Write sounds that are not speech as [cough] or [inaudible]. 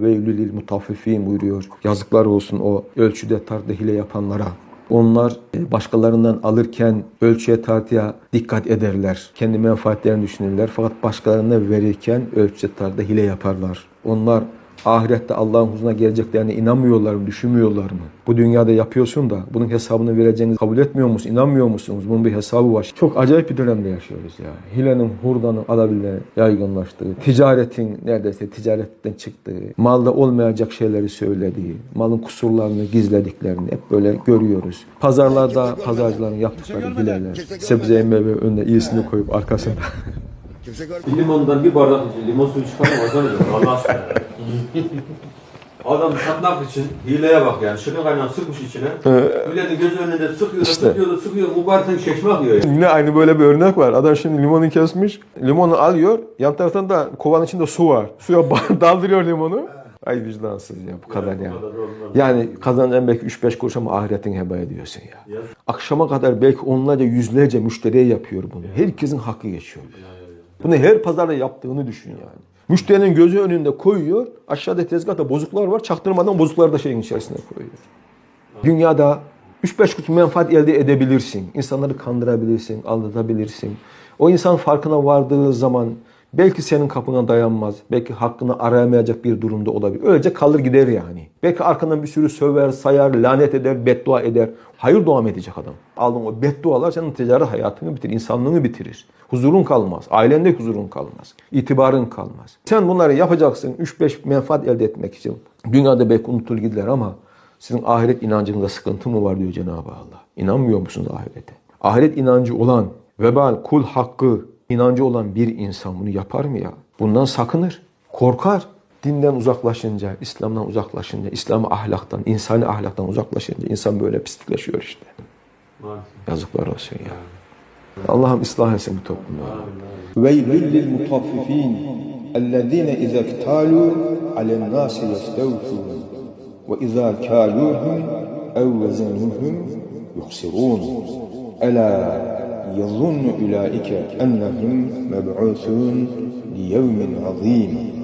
Veylülil mutaffifin buyuruyor. Yazıklar olsun o ölçüde tartıda hile yapanlara. Onlar e, başkalarından alırken ölçüye tartıya dikkat ederler. Kendi menfaatlerini düşünürler. Fakat başkalarına verirken ölçüye tartıda hile yaparlar. Onlar ahirette Allah'ın huzuruna geleceklerine inanmıyorlar mı, düşünmüyorlar mı? Bu dünyada yapıyorsun da bunun hesabını vereceğini kabul etmiyor musun, inanmıyor musunuz? Bunun bir hesabı var. Çok acayip bir dönemde yaşıyoruz ya. Hilenin, hurdanın alabildiğine yaygınlaştığı, ticaretin neredeyse ticaretten çıktığı, malda olmayacak şeyleri söylediği, malın kusurlarını gizlediklerini hep böyle görüyoruz. Pazarlarda pazarcıların yaptıkları hileler, sebze meyve önüne iyisini koyup arkasında [laughs] Kimse görmüyor. Limondan bir bardak limon suyu çıkarmaz Allah aşkına. ya. Adam satmak için hileye bak yani. Şıkı kaynağı sıkmış içine. Milletin gözü önünde sıkıyor da İşte. sıkıyor da sıkıyor. Mübarekten şeşme akıyor ya. Yine aynı böyle bir örnek var. Adam şimdi limonu kesmiş. Limonu alıyor. Yan taraftan da kovanın içinde su var. Suya ba- [laughs] daldırıyor limonu. Ay vicdansız ya bu kadar yani. Bu kadar olmaz. Yani kazanacağın belki 3-5 kuruş ama ahiretini heba ediyorsun ya. Ya. Akşama kadar belki onlarca yüzlerce müşteriye yapıyor bunu. Herkesin hakkı geçiyor. Bunu her pazarda yaptığını düşün yani. Müşterinin gözü önünde koyuyor. Aşağıda tezgahta bozuklar var. Çaktırmadan bozukları da şeyin içerisine koyuyor. Dünyada 3-5 kuruş menfaat elde edebilirsin. İnsanları kandırabilirsin, aldatabilirsin. O insan farkına vardığı zaman belki senin kapına dayanmaz. Belki hakkını arayamayacak bir durumda olabilir. Öylece kalır gider yani. Belki arkandan bir sürü söver, sayar, lanet eder, beddua eder. Hayır mı edecek adam? Aldığın o beddualar senin ticaret hayatını bitirir, insanlığını bitirir. Huzurun kalmaz, ailende huzurun kalmaz, itibarın kalmaz. Sen bunları yapacaksın 3-5 menfaat elde etmek için. Dünyada belki unutulur gider ama sizin ahiret inancınızda sıkıntı mı var diyor Cenab-ı Allah. İnanmıyor musunuz ahirete? Ahiret inancı olan, vebal, kul hakkı inancı olan bir insan bunu yapar mı ya? Bundan sakınır, korkar. Dinden uzaklaşınca, İslam'dan uzaklaşınca, İslam ahlaktan, insani ahlaktan uzaklaşınca insan böyle pislikleşiyor işte. Yazıklar olsun ya. Allah'ım ıslah etsin bu toplumu. Veylül lil mutaffifin ellezine izâ iftalu alen nâsi yestevfûn ve izâ kâlûhum ev vezenuhum yuhsirûn. يظن أولئك أنهم مبعوثون ليوم عظيم.